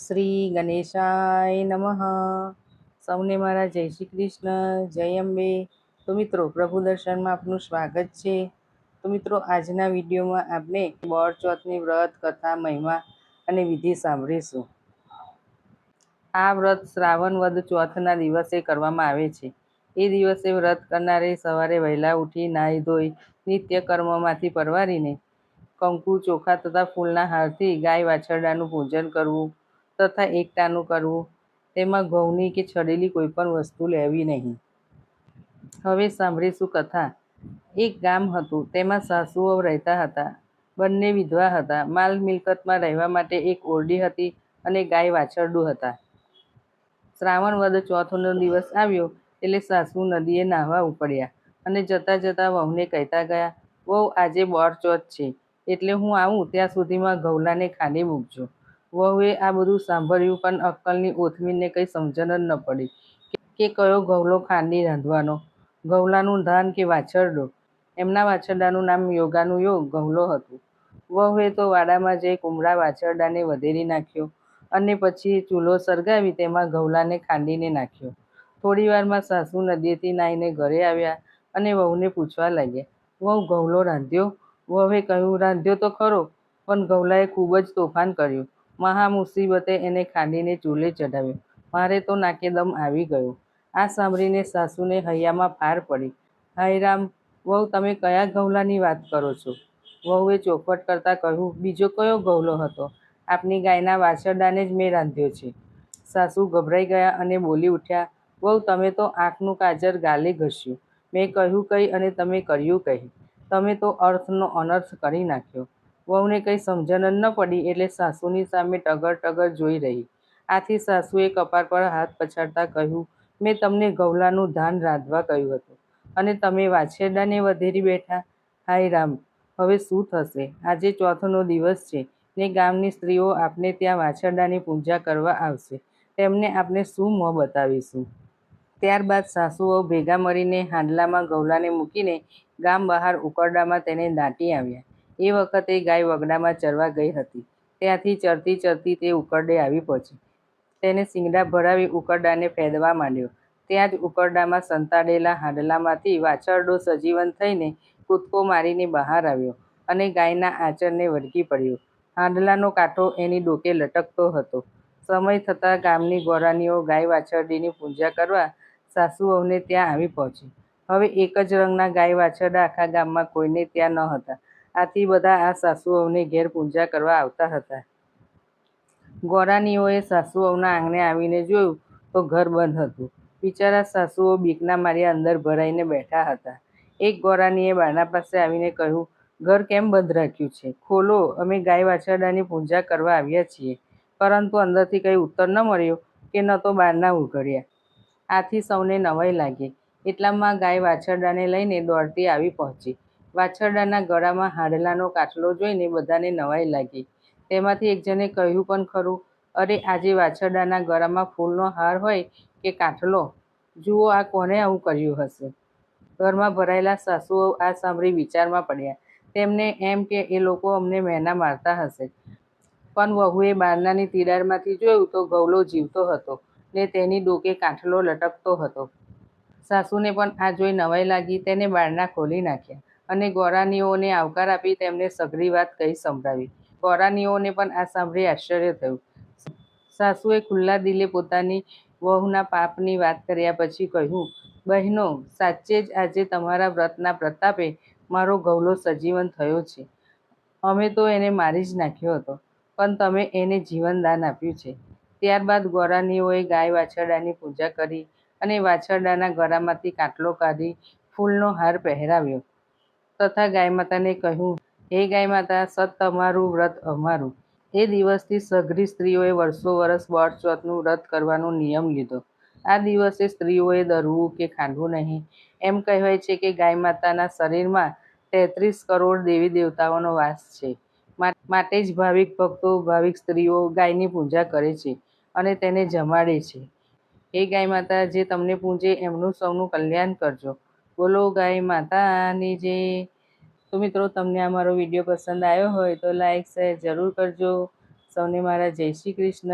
શ્રી ગણેશાય નમઃ. સૌને મારા જય શ્રી કૃષ્ણ, જય અંબે. તો મિત્રો, પ્રભુ દર્શનમાં આપનું સ્વાગત છે. તો મિત્રો, આજના વિડીયોમાં આપણે ચોથની વ્રત, કથા, મહિમા અને વિધિ સાંભળીશું. આ વ્રત શ્રાવણ વદ ચોથના દિવસે કરવામાં આવે છે. એ દિવસે વ્રત કરનારે સવારે વહેલા ઉઠી, નાહી ધોઈ, નિત્ય કર્મમાંથી પરવારીને કંકુ, ચોખા તથા ફૂલના હારથી ગાય વાછરડાનું પૂજન કરવું તથા એકટાનું કરવું, તેમાં ઘઉંની કે છડેલી કોઈ પણ વસ્તુ લેવી નહીં. હવે સાંભળીશું કથા. એક ગામ હતું, તેમાં સાસુઓ રહેતા હતા, બંને વિધવા હતા. માલ મિલકતમાં રહેવા માટે એક ઓરડી હતી અને ગાય વાછરડું હતા. શ્રાવણ વદ ચોથનો દિવસ આવ્યો, એટલે સાસુ નદીએ નાહવા ઉપડ્યા અને જતા જતા વહુને કહેતા ગયા, વહુ, આજે બોર ચોથ છે, એટલે હું આવું, ત્યાં સુધીમાં ઘઉલાને ખાંડી મૂકજો. વહુએ આ બધું સાંભળ્યું પણ અક્કલની ઓથમીને કંઈ સમજણ જ ન પડી કે કયો ઘવલો ખાંડી રાંધવાનો. ઘવલાનું ધાન કે વાછરડો? એમના વાછરડાનું નામ યોગાનું યોગ ઘવલો હતું. વહુએ તો વાડામાં જઈ કુમળા વાછરડાને વધેરી નાખ્યો અને પછી ચૂલો સળગાવી તેમાં ઘવલાને ખાંડીને નાખ્યો. થોડી વારમાં સાસુ નદીએથી નાહીને ઘરે આવ્યા અને વહુને પૂછવા લાગ્યા, વહુ ઘવલો રાંધ્યો? વહુએ કહ્યું, રાંધ્યો તો ખરો, પણ ઘવલાએ ખૂબ જ તોફાન કર્યું. મહા મુસીબતે એને ખાંડીને ચૂલે ચઢાવ્યો. મારે તો નાકે દમ આવી ગયો. આ સાંભળીને સાસુને હૈયામાં ફાર પડી. હાય રામ, વહુ, તમે કયા ઘઉલાની વાત કરો છો? વહુએ ચોખવટ કરતાં કહ્યું, બીજો કયો ઘઉલો હતો? આપની ગાયના વાછરડાને જ મેં રાંધ્યો છે. સાસુ ગભરાઈ ગયા અને બોલી ઉઠ્યા, વહુ, તમે તો આંખનું કાજર ગાલે ઘસ્યું. મેં કહ્યું કંઈ અને તમે કર્યું કહી. તમે તો અર્થનો અનર્થ કરી નાખ્યો. વહુને કંઈ સમજણ ન પડી એટલે સાસુની સામે ટગર ટગર જોઈ રહી. આથી સાસુએ કપાળ પર હાથ પછાડતા કહ્યું, મેં તમને ગવલાનું ધાન રાંધવા કહ્યું હતું. અને તમે વાછરડાને વધેરી બેઠા? હાય રામ, હવે શું થશે? આજે ચોથનો દિવસ છે ને ગામની સ્ત્રીઓ આપને ત્યાં વાછરડાની પૂજા કરવા આવશે. તેમને આપણે શું મોં બતાવીશું? ત્યારબાદ સાસુઓ ભેગા મળીને હાંડલામાં ગૌલાને મૂકીને ગામ બહાર ઉકરડામાં તેને દાટી આવ્યા. એ વખતે ગાય વગડામાં ચરવા ગઈ હતી. ત્યાંથી ચરતી ચરતી તે ઉકરડે આવી પહોંચી. તેને શિંગડા ભરાવી ઉકરડાને ફેદવા માંડ્યો. ત્યાં જ ઉકરડામાં સંતાડેલા હાંડલામાંથી વાછરડો સજીવન થઈને કૂદકો મારીને બહાર આવ્યો અને ગાયના આંચરને વળગી પડ્યો. હાંડલાનો કાંઠો એની ડોકે લટકતો હતો. સમય થતાં ગામની ગોરાણીઓ ગાય વાછરડીની પૂજા કરવા સાસુઓને ત્યાં આવી પહોંચી. હવે એક જ રંગના ગાય વાછરડા આખા ગામમાં કોઈને ત્યાં ન હતા આથી બધા આ સાસુ વહુને ઘેર પૂજા કરવા આવતા હતા. ગોરાનીઓએ સાસુ વહુના આંગણે આવીને જોયું તો ઘર બંધ હતું. બિચારા સાસુઓ બીકના માર્યા અંદર ભરાઈને બેઠા હતા. એક ગોરાનીએ બારણા પાસે આવીને કહ્યું, ઘર કેમ બંધ રાખ્યું છે? ખોલો, અમે ગાય વાછરડાની પૂજા કરવા આવ્યા છીએ. પરંતુ અંદરથી કંઈ ઉત્તર ન મળ્યો કે ન તો બારના ઉઘડ્યા. આથી સૌને નવાઈ લાગી. એટલામાં ગાય વાછરડાને લઈને દોડતી આવી પહોંચી. વાછરડાના ગળામાં હાડલાનો કાટલો જોઈને બધાને નવાઈ લાગી. તેમાંથી એક જણે કહ્યું પણ ખરું, અરે, આજે વાછરડાના ગળામાં ફૂલનો હાર હોય કે કાટલો? જુઓ આ કોણે આવું કર્યું હશે. ઘરમાં ભરાયેલા સાસુઓ આ સાંભળી વિચારમાં પડ્યા. તેમને એમ કે, એ લોકો અમને મહેના મારતા હશે. પણ વહુએ બારણાની તિરાડમાંથી જોયું તો ગૌલો જીવતો હતો ને તેની ડોકે કાંઠલો લટકતો હતો. સાસુને પણ આ જોઈ નવાઈ લાગી, તેને બારણા ખોલી નાખ્યા. અને ગોરાનીઓને આવકાર આપી તેમને સઘળી વાત કહી સંભળાવી. ગોરાનીઓને પણ આ સાંભળી આશ્ચર્ય થયું. સાસુએ ખુલ્લા દિલે પોતાની વહુના પાપની વાત કર્યા પછી કહ્યું, બહેનો, સાચે જ આજે તમારા વ્રતના પ્રતાપે મારો ગૌલો સજીવન થયો છે. અમે તો એને મારી જ નાખ્યો હતો, પણ તમે એને જીવનદાન આપ્યું છે. ત્યારબાદ ગોરાનીઓએ ગાય વાછરડાની પૂજા કરી અને વાછરડાના ગળામાંથી કાટલો કાઢી ફૂલનો હાર પહેરાવ્યો. તથા ગાય માતાને કહ્યું, હે ગાય માતા, સત તમારું વ્રત અમારું. એ દિવસથી સઘરી સ્ત્રીઓએ વર્ષો વર્ષ બળ ચોથનું વ્રત કરવાનો નિયમ લીધો. આ દિવસે સ્ત્રીઓએ દરવું કે ખાંડવું નહીં. એમ કહેવાય છે કે ગાય માતાના શરીરમાં તેત્રીસ કરોડ દેવી દેવતાઓનો વાસ છે. માટે જ ભાવિક ભક્તો, ભાવિક સ્ત્રીઓ ગાયની પૂજા કરે છે અને તેને જમાડે છે. હે ગાય માતા, જે તમને પૂજે એમનું સૌનું કલ્યાણ કરજો. બોલો ગાય માતાની જે. તો મિત્રો, તમને આ મારો વીડિયો પસંદ આવ્યો હોય તો લાઈક, શેર જરૂર કરજો. સૌને મારા જય શ્રી કૃષ્ણ.